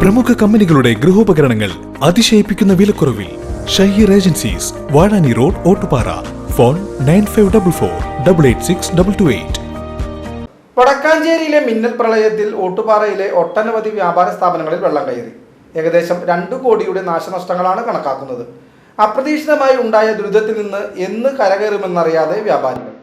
പ്രമുഖ കമ്പനികളുടെ ഗൃഹോപകരണങ്ങൾ അതിശയിപ്പിക്കുന്ന വിലക്കുറവിൽ Shaheer agencies Vazhani road Ottupara. Phone nine five double four double eight six double two eight. വടക്കാഞ്ചേരിയിലെ മിന്നൽ പ്രളയത്തിൽ ഓട്ടുപാറയിലെ ഒട്ടനവധി വ്യാപാര സ്ഥാപനങ്ങളിൽ വെള്ളം കയറി. ഏകദേശം രണ്ടു കോടിയുടെ നാശനഷ്ടങ്ങളാണ് കണക്കാക്കുന്നത്. അപ്രതീക്ഷിതമായി ഉണ്ടായ ദുരിതത്തിൽ നിന്ന് എന്ന് കരകയറുമെന്നറിയാതെ വ്യാപാരികൾ.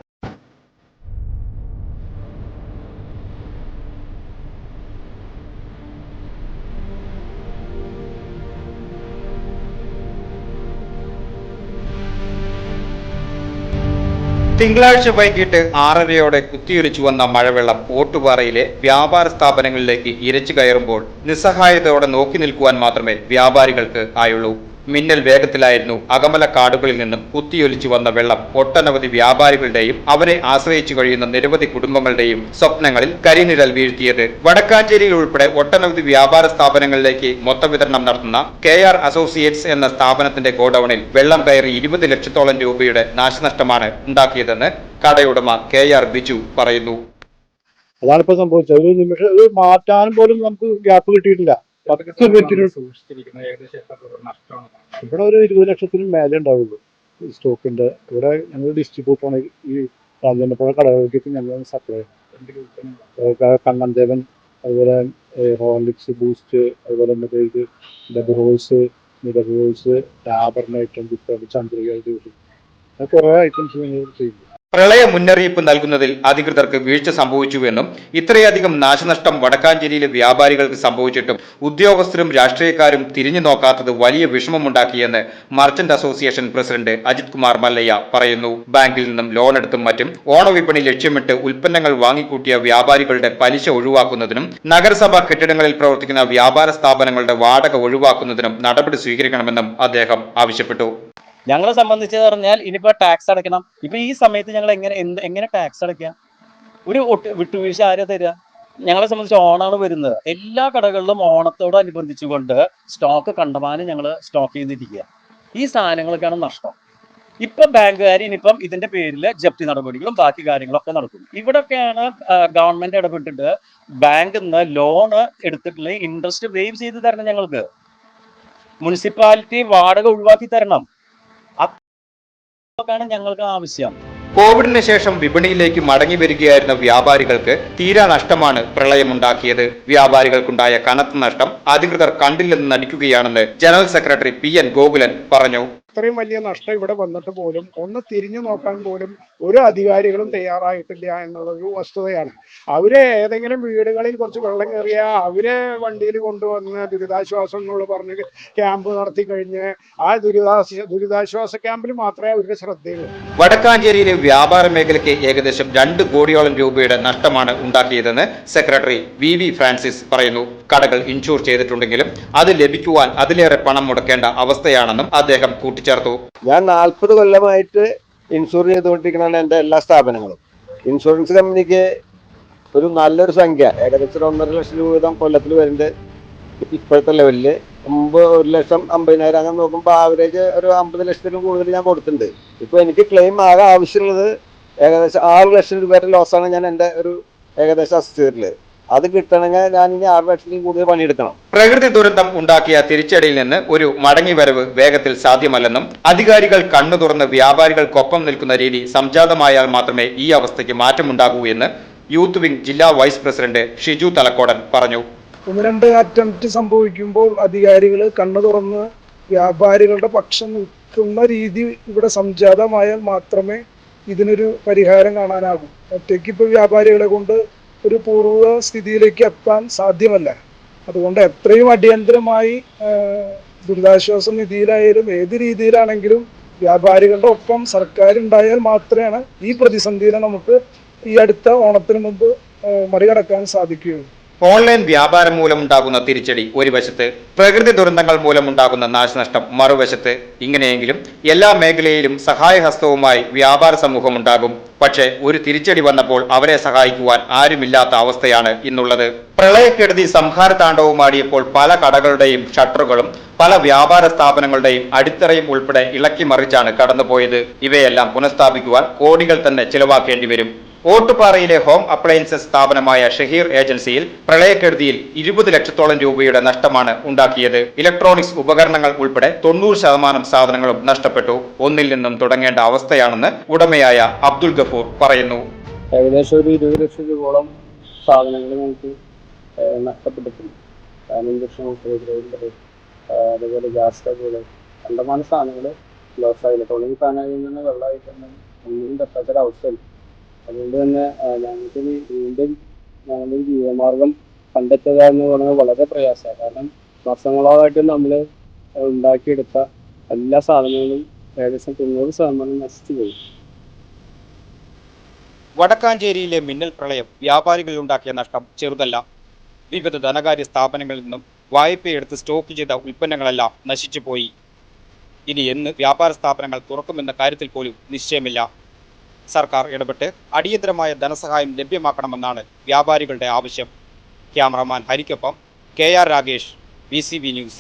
തിങ്കളാഴ്ച വൈകിട്ട് ആറരയോടെ കുത്തിയൊലിച്ചു വന്ന മഴവെള്ളം ഓട്ടുപാറയിലെ വ്യാപാര സ്ഥാപനങ്ങളിലേക്ക് ഇരച്ചു കയറുമ്പോൾ നിസ്സഹായതയോടെ നോക്കി നിൽക്കുവാൻ മാത്രമേ വ്യാപാരികൾക്ക് ആയുള്ളൂ. മിന്നൽ വേഗത്തിലായിരുന്നു. അകമല കാടുകളിൽ നിന്നും കുത്തിയൊലിച്ചു വന്ന വെള്ളം ഒട്ടനവധി വ്യാപാരികളുടെയും അവരെ ആശ്രയിച്ചു കഴിയുന്ന നിരവധി കുടുംബങ്ങളുടെയും സ്വപ്നങ്ങളിൽ കരിനിഴൽ വീഴ്ത്തിയത്. വടക്കാഞ്ചേരിയിൽ ഉൾപ്പെടെ ഒട്ടനവധി വ്യാപാര സ്ഥാപനങ്ങളിലേക്ക് മൊത്തവിതരണം നടത്തുന്ന കെ ആർ അസോസിയേറ്റ്സ് എന്ന സ്ഥാപനത്തിന്റെ ഗോഡൌണിൽ വെള്ളം കയറി ഇരുപത് ലക്ഷത്തോളം രൂപയുടെ നാശനഷ്ടമാണ് ഉണ്ടാക്കിയതെന്ന് കടയുടമ കെ ആർ ബിജു പറയുന്നു. അതാണ് ഇപ്പൊ സംഭവിച്ചത്. ഒരു നിമിഷം ഒരു മാറ്റാനും പോലും നമുക്ക് ഗ്യാപ്പ് കിട്ടിയിട്ടില്ല. ഇവിടെ ഒരു ഇരുപത് ലക്ഷത്തിനും മേലെ ഉണ്ടാവുള്ളൂ. സ്റ്റോക്കിന്റെ ഇവിടെ ഞങ്ങൾ ഡിസ്ട്രിബ്യൂട്ട് ആണ് ഈ രാജേന്ദ്രപ്പുഴ കടകൾക്ക് ഞങ്ങൾ സപ്ലൈ കണ്ണൻദേവൻ അതുപോലെ ഹോർലിക്സ് ബൂസ്റ്റ് അതുപോലെ മറ്റേ ഇത് ഡബ് ഹോൾസ് മിഡബ് ഹോൾസ് ടാബറിന് ഐറ്റം കിട്ടും ചന്ദ്രിക കുറേ ഐറ്റംസ് ഞങ്ങൾ ചെയ്യും. പ്രളയ മുന്നറിയിപ്പ് നൽകുന്നതിൽ അധികൃതർക്ക് വീഴ്ച സംഭവിച്ചുവെന്നും ഇത്രയധികം നാശനഷ്ടം വടക്കാഞ്ചേരിയിലെ വ്യാപാരികൾക്ക് സംഭവിച്ചിട്ടും ഉദ്യോഗസ്ഥരും രാഷ്ട്രീയക്കാരും തിരിഞ്ഞു നോക്കാത്തത് വലിയ വിഷമമുണ്ടാക്കിയെന്ന് merchant association president Ajith Kumar Mallayya പറയുന്നു. ബാങ്കിൽ നിന്നും ലോൺ എടുത്തും മറ്റും ഓണവിപണി ലക്ഷ്യമിട്ട് ഉൽപ്പന്നങ്ങൾ വാങ്ങിക്കൂട്ടിയ വ്യാപാരികളുടെ പലിശ ഒഴിവാക്കുന്നതിനും നഗരസഭാ കെട്ടിടങ്ങളിൽ പ്രവർത്തിക്കുന്ന വ്യാപാര സ്ഥാപനങ്ങളുടെ വാടക ഒഴിവാക്കുന്നതിനും നടപടി സ്വീകരിക്കണമെന്നും അദ്ദേഹം ആവശ്യപ്പെട്ടു. ഞങ്ങളെ സംബന്ധിച്ച് പറഞ്ഞാൽ ഇനിയിപ്പോ ടാക്സ് അടയ്ക്കണം. ഇപ്പൊ ഈ സമയത്ത് ഞങ്ങൾ എങ്ങനെ എന്ത് എങ്ങനെ ടാക്സ് അടയ്ക്കുക? ഒരു വിട്ടുവീഴ്ച ആരാ തരിക? ഞങ്ങളെ സംബന്ധിച്ച് ഓണാണ് വരുന്നത്. എല്ലാ കടകളിലും ഓണത്തോടനുബന്ധിച്ചുകൊണ്ട് സ്റ്റോക്ക് കണ്ടമാനം ഞങ്ങൾ സ്റ്റോക്ക് ചെയ്തിരിക്കുക. ഈ സാധനങ്ങൾക്കാണ് നഷ്ടം. ഇപ്പം ബാങ്കുകാർ ഇനിയിപ്പം ഇതിന്റെ പേരിൽ ജപ്തി നടപടികളും ബാക്കി കാര്യങ്ങളൊക്കെ നടക്കും. ഇവിടൊക്കെയാണ് ഗവൺമെന്റ് ഇടപെട്ടിട്ട് ബാങ്കിൽ നിന്ന് ലോണ് എടുത്തിട്ടുള്ള ഇൻട്രസ്റ്റ് വേവ് ചെയ്ത് തരണം ഞങ്ങൾക്ക്. മുനിസിപ്പാലിറ്റി വാടക ഒഴിവാക്കി തരണം. അതൊക്കെയാണ് ഞങ്ങൾക്ക് ആവശ്യം. കോവിഡിന് ശേഷം വിപണിയിലേക്ക് മടങ്ങി വരികയായിരുന്ന വ്യാപാരികൾക്ക് തീരാ നഷ്ടമാണ് പ്രളയമുണ്ടാക്കിയത്. വ്യാപാരികൾക്കുണ്ടായ കനത്ത നഷ്ടം അധികൃതർ കണ്ടില്ലെന്ന് നടിക്കുകയാണെന്ന് general secretary P N Gokulan പറഞ്ഞു. ഇത്രയും വലിയ നഷ്ടം ഇവിടെ വന്നിട്ട് പോലും ഒന്ന് തിരിഞ്ഞു നോക്കാൻ പോലും ഒരു അധികാരികളും തയ്യാറായിട്ടില്ല എന്നുള്ളൊരു വസ്തുതയാണ്. അവർ ഏതെങ്കിലും വീടുകളിൽ കുറച്ച് വെള്ളം കയറിയ അവരെ വണ്ടിയിൽ കൊണ്ടുവന്ന് ദുരിതാശ്വാസങ്ങൾ പറഞ്ഞ് ക്യാമ്പ് നടത്തി കഴിഞ്ഞ് ആ ദുരിതാശ്വാസ ദുരിതാശ്വാസ ക്യാമ്പിൽ മാത്രമേ അവരുടെ ശ്രദ്ധയുള്ളൂ. വടക്കാഞ്ചേരിയിലെ വ്യാപാര മേഖലയ്ക്ക് ഏകദേശം രണ്ട് കോടിയോളം രൂപയുടെ നഷ്ടമാണ് ഉണ്ടാക്കിയതെന്ന് സെക്രട്ടറി വി വി ഫ്രാൻസിസ് പറയുന്നു. കടകൾ ഇൻഷൂർ ചെയ്തിട്ടുണ്ടെങ്കിലും അത് ലഭിക്കുവാൻ അതിലേറെ പണം മുടക്കേണ്ട അവസ്ഥയാണെന്നും അദ്ദേഹം കൂട്ടിച്ചേർത്തു. ഞാൻ നാൽപ്പത് കൊല്ലമായിട്ട് ഇൻഷുർ ചെയ്തുകൊണ്ടിരിക്കുന്നതാണ് എന്റെ എല്ലാ സ്ഥാപനങ്ങളും. ഇൻഷുറൻസ് കമ്പനിക്ക് ഒരു നല്ലൊരു സംഖ്യ ഏകദേശം ഒന്നര ലക്ഷം രൂപ വീതം കൊല്ലത്തിൽ വരുന്നുണ്ട്. ഇപ്പോഴത്തെ ലെവലിൽ മുമ്പ് ഒരു ലക്ഷം അമ്പതിനായിരം അങ്ങനെ നോക്കുമ്പോൾ ആവറേജ് ഒരു അമ്പത് ലക്ഷത്തിനും കൂടുതൽ ഞാൻ കൊടുത്തിട്ടുണ്ട്. ഇപ്പോൾ എനിക്ക് ക്ലെയിം ആകെ ആവശ്യമുള്ളത് ഏകദേശം ആറ് ലക്ഷം രൂപയുടെ ലോസാണ് ഞാൻ എന്റെ ഒരു ഏകദേശം ചെയ്തിട്ടുള്ളത് അത് കിട്ടണമെങ്കിൽ ഞാൻ ഇനി ആറ് ലക്ഷത്തിൽ കൂടുതൽ പണിയെടുക്കണം. പ്രകൃതി ദുരന്തം ഉണ്ടാക്കിയ തിരിച്ചടിയിൽ നിന്ന് ഒരു മടങ്ങി വരവ് വേഗത്തിൽ സാധ്യമല്ലെന്നും അധികാരികൾ കണ്ണു തുറന്ന് വ്യാപാരികൾക്കൊപ്പം നിൽക്കുന്ന രീതി സംജാതമായാൽ മാത്രമേ ഈ അവസ്ഥയ്ക്ക് മാറ്റമുണ്ടാകൂ എന്ന് യൂത്ത് വിംഗ് ജില്ലാ വൈസ് പ്രസിഡന്റ് ഷിജു തലക്കോടൻ പറഞ്ഞു. ഒന്ന് രണ്ട് അറ്റംപ്റ്റ് സംഭവിക്കുമ്പോൾ അധികാരികൾ കണ്ണു തുറന്ന് വ്യാപാരികളുടെ പക്ഷം നിൽക്കുന്ന രീതി ഇവിടെ സംജാതമായാൽ മാത്രമേ ഇതിനൊരു പരിഹാരം കാണാനാകൂ. ഒറ്റയ്ക്ക് ഇപ്പോൾ വ്യാപാരികളെ കൊണ്ട് ഒരു പൂർവ സ്ഥിതിയിലേക്ക് എത്താൻ സാധ്യമല്ല. അതുകൊണ്ട് എത്രയും അടിയന്തരമായി ദുരിതാശ്വാസ നിധിയിലായാലും ഏത് രീതിയിലാണെങ്കിലും വ്യാപാരികളുടെ ഒപ്പം സർക്കാർ ഉണ്ടായാൽ മാത്രമേ ഈ പ്രതിസന്ധിയെ നമുക്ക് ഈ അടുത്ത ഓണത്തിന് മുമ്പ് മറികടക്കാൻ സാധിക്കുകയുള്ളൂ. ഓൺലൈൻ വ്യാപാരം മൂലമുണ്ടാകുന്ന തിരിച്ചടി ഒരു വശത്ത് പ്രകൃതി ദുരന്തങ്ങൾ മൂലമുണ്ടാകുന്ന നാശനഷ്ടം മറുവശത്ത് ഇങ്ങനെയെങ്കിലും എല്ലാ മേഖലയിലും സഹായഹസ്തവുമായി വ്യാപാര സമൂഹം ഉണ്ടാകും പക്ഷേ ഒരു തിരിച്ചടി വന്നപ്പോൾ അവരെ സഹായിക്കുവാൻ ആരുമില്ലാത്ത അവസ്ഥയാണ് ഇന്നുള്ളത്. പ്രളയക്കെടുതി സംഹാര താണ്ഡവുമാടിയപ്പോൾ പല കടകളുടെയും ഷട്ടറുകളും പല വ്യാപാര സ്ഥാപനങ്ങളുടെയും അടിത്തറയും ഉൾപ്പെടെ ഇളക്കി മറിച്ചാണ് കടന്നുപോയത്. ഇവയെല്ലാം പുനഃസ്ഥാപിക്കുവാൻ കോടികൾ തന്നെ ചിലവാക്കേണ്ടി വരും. ഓട്ടുപാറയിലെ ഹോം അപ്ലയൻസസ് സ്ഥാപനമായ ഷഹീർ ഏജൻസിയിൽ പ്രളയക്കെടുതിയിൽ ഇരുപത് ലക്ഷത്തോളം രൂപയുടെ നഷ്ടമാണ് ഉണ്ടാക്കിയത്. ഇലക്ട്രോണിക്സ് ഉപകരണങ്ങൾ ഉൾപ്പെടെ തൊണ്ണൂറ് ശതമാനം സാധനങ്ങളും നഷ്ടപ്പെട്ടു. ഒന്നിൽ നിന്നും തുടങ്ങേണ്ട അവസ്ഥയാണെന്ന് ഉടമയായ അബ്ദുൽ ഗഫൂർ പറയുന്നു. ഏകദേശം ഒരു ഇരുപത് ലക്ഷം രൂപയോളം സാധനങ്ങൾ നമുക്ക് നഷ്ടപ്പെട്ടിട്ടുണ്ട്. അതുപോലെ ഗ്യാസ് സ്റ്റവുകൾ കണ്ടമാന സാധനങ്ങൾ ലോസ് ആയി ഇലക്ട്രോണിക് സാധനങ്ങളിൽ നിന്ന് വെള്ളമായിട്ടുണ്ടെങ്കിൽ ഒന്നും പറ്റാത്തൊരവസ്ഥയുണ്ട് അതുകൊണ്ട് തന്നെ ഏഹ് ഞങ്ങൾക്ക് ഇനി വീണ്ടും ഞങ്ങളുടെ ജീവിതമാർഗം കണ്ടെത്തുക എന്ന് പറയുന്നത് വളരെ പ്രയാസമാണ്. കാരണം വർഷങ്ങളായിട്ട് നമ്മൾ ഉണ്ടാക്കിയെടുത്ത എല്ലാ സാധനങ്ങളും ഏകദേശം തൊണ്ണൂറ് ശതമാനം നശിച്ചു പോയി. വടക്കാഞ്ചേരിയിലെ മിന്നൽ പ്രളയം വ്യാപാരികളിൽ ഉണ്ടാക്കിയ നഷ്ടം ചെറുതല്ല. വിവിധ ധനകാര്യ സ്ഥാപനങ്ങളിൽ നിന്നും വായ്പയെടുത്ത് സ്റ്റോക്ക് ചെയ്ത ഉൽപ്പന്നങ്ങളെല്ലാം നശിച്ചുപോയി ഇനി എന്ന് വ്യാപാര സ്ഥാപനങ്ങൾ തുറക്കുമെന്ന കാര്യത്തിൽ പോലും നിശ്ചയമില്ല. സർക്കാർ ഇടപെട്ട് അടിയന്തരമായ ധനസഹായം ലഭ്യമാക്കണമെന്നാണ് വ്യാപാരികളുടെ ആവശ്യം. Cameraman ഹരിക്കൊപ്പം K R Ragesh B news.